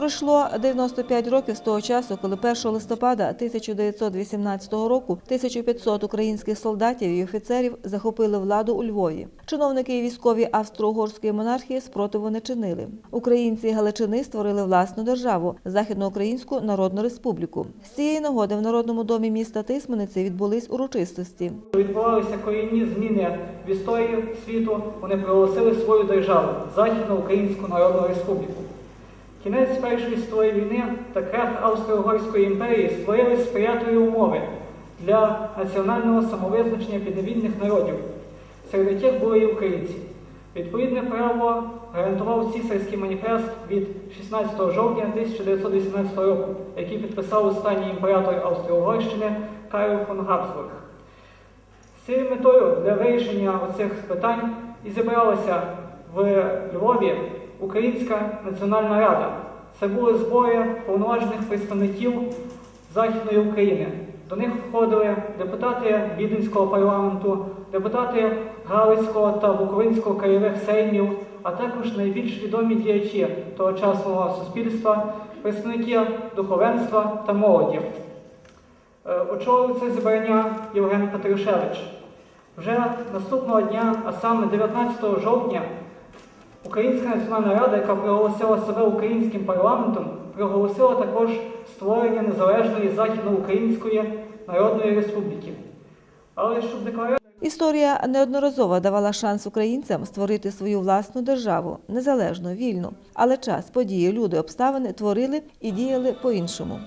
Пройшло 95 років з того часу, коли 1 листопада 1918 року 1500 українських солдатів і офіцерів захопили владу у Львові. Чиновники і військові австро-угорської монархії спротиву не чинили. Українці Галичини створили власну державу Західноукраїнську Народну Республіку. З цієї нагоди в Народному домі міста Тисмениці відбулись урочистості. Відбувалися корінні зміни в історії світу. Вони проголосили свою державу Західну Українську Народну Республіку. Кінець Першої світової війни та крах Австро-Угорської імперії створили сприятливі умови для національного самовизначення підневільних народів, серед яких були і українці. Відповідне право гарантував цісарський маніфест від 16 жовтня 1918 року, який підписав останній імператор Австро-Угорщини Карл фон Габсбург. З цією метою для вирішення оцих питань і зібралася в Львові Українська Національна Рада. Це були збори повноважених представників Західної України. До них входили депутати Віденського парламенту, депутати Галицького та Буковинського краєвих сеймів, а також найбільш відомі діячі тогочасного суспільства, представники духовенства та молоді. Е, Очолив це зібрання Євген Петрушевич. Вже наступного дня, а саме 19 жовтня, Українська Національна Рада, яка проголосила себе українським парламентом, проголосила також створення незалежної Західноукраїнської Народної Республіки. Але щоб декларація Історія неодноразово давала шанс українцям створити свою власну державу, незалежну, вільну. Але час, події, люди, обставини творили і діяли по-іншому.